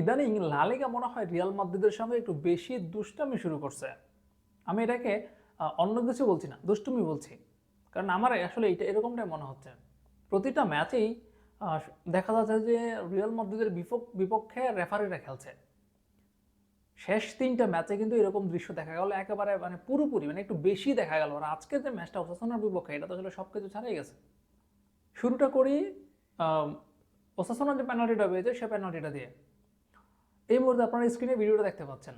ইদানিং লালিগা মনে হয় রিয়াল মাদ্রিদের সঙ্গে একটু বেশি দুষ্টামি শুরু করছে। আমি এটাকে অন্য কিছু বলছি না, দুষ্টুমি বলছি। কারণ আমার আসলে এটা এরকমটাই মনে হচ্ছে। প্রতিটা ম্যাচেই দেখা যাচ্ছে যে রিয়াল মাদ্রিদের বিপক্ষে রেফারিরা খেলছে। শেষ তিনটা ম্যাচে কিন্তু এরকম দৃশ্য দেখা গেল, একেবারে মানে পুরোপুরি মানে একটু বেশি দেখা গেল। আর আজকের যে ম্যাচটা ওসাসোনার বিপক্ষে, এটা তো আসলে সব কিছু ছাড়াই গেছে। শুরুটা করি ওসাসোনার যে পেনাল্টিটা পেয়েছে সে পেনাল্টিটা দিয়ে। এই মুহূর্তে আপনারা স্ক্রিনে ভিডিওটা দেখতে পাচ্ছেন।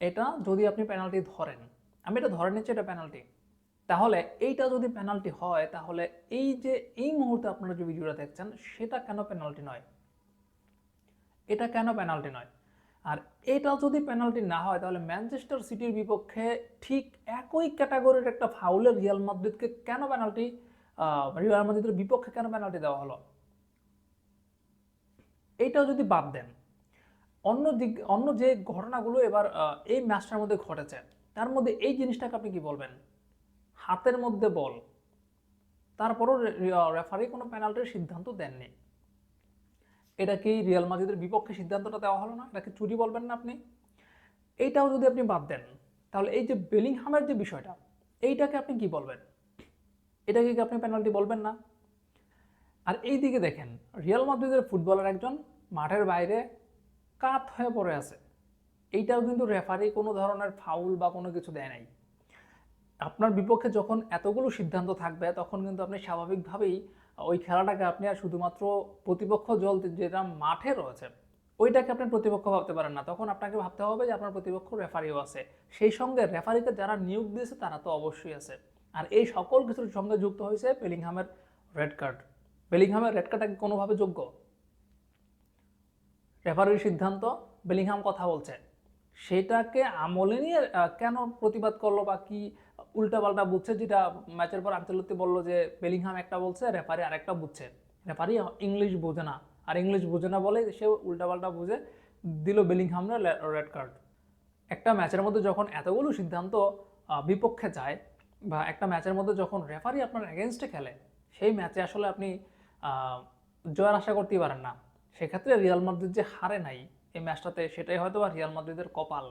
এটা যদি আপনি পেনাল্টি ধরেন, আমি এটা ধরে নিচ্ছি এটা পেনাল্টি তাহলে এইটা যদি পেনাল্টি হয়, তাহলে এই যে এই মুহূর্তে আপনারা যে ভিডিওটা দেখছেন, সেটা কেন পেনাল্টি নয়? এটা কেন পেনাল্টি নয়? আর এটা যদি পেনাল্টি না হয়, তাহলে ম্যানচেস্টার সিটির বিপক্ষে ঠিক একই ক্যাটাগরির একটা ফাউলে রিয়াল মাদ্রিদকে কেন পেনাল্টি রিয়াল মাদ্রিদের বিপক্ষে কেন পেনাল্টি দেওয়া হলো? এইটাও যদি বাদ দেন অন্য দিক, অন্য যে ঘটনাগুলো এবার এই ম্যাচটার মধ্যে ঘটেছে, তার মধ্যে এই জিনিসটাকে আপনি কি বলবেন? হাতের মধ্যে বল। তারপরও রেফারি কোনো পেনাল্টির সিদ্ধান্ত দেননি। এটা কি রিয়াল মাদ্রিদের বিপক্ষে সিদ্ধান্তটা দেওয়া হলো না? এটাকে চুরি বলবেন না আপনি? এইটাও যদি আপনি বাদ দেন, তাহলে এই যে বেলিংহামের যে বিষয়টা, এইটাকে আপনি কি বলবেন? এটাকে কি আপনি পেনাল্টি বলবেন না? আর এই দিকে দেখেন, রিয়াল মাদ্রিদের ফুটবলার একজন মাঠের বাইরে কাত হয়ে পড়ে আছে। এইটাও কিন্তু রেফারি কোনো ধরনের ফাউল বা কোনো কিছু দেয় নাই। আপনার বিপক্ষে যখন এতগুলো সিদ্ধান্ত থাকবে, তখন কিন্তু আপনি স্বাভাবিকভাবেই ওই খেলাটাকে আপনি আর শুধুমাত্র প্রতিপক্ষ জল যেটা মাঠে রয়েছে, ওইটাকে আপনি প্রতিপক্ষ ভাবতে পারেন না। তখন আপনাকে ভাবতে হবে যে আপনার প্রতিপক্ষ রেফারিও আছে। সেই সঙ্গে রেফারিকে যারা নিয়োগ দিয়েছে, তারা তো অবশ্যই আছে। আর এই সকল কিছুর সঙ্গে যুক্ত হয়েছে বেলিংহামের রেড কার্ড বেলিংহামের রেড কার্ডটাকে কোনোভাবে যোগ্য? রেফারির সিদ্ধান্ত বেলিংহাম কথা বলছে। সেটাকে আমলে নিয়ে কেন প্রতিবাদ করল বা কি উল্টাপাল্টা বুঝছে যেটা ম্যাচের পর আঞ্চলিক বলল যে বেলিংহাম একটা বলছে রেফারি আরেকটা বুঝছে। রেফারি ইংলিশ বোঝে না। আর ইংলিশ বোঝে না বলে সে উল্টাপাল্টা বুঝে দিল বেলিংহামরা রেড কার্ড একটা ম্যাচের মধ্যে যখন এতগুলো সিদ্ধান্ত বিপক্ষে যায় বা একটা ম্যাচের মধ্যে যখন রেফারি আপনার এগেনস্টে খেলে, সেই ম্যাচে আসলে আপনি জয়ের আশা করতেই পারেন না। সেক্ষেত্রে রিয়াল মাদ্রিদ যে হারে নাই এই ম্যাচটাতে সেটাই হয়তো বা রিয়াল মাদ্রিদের কপাল।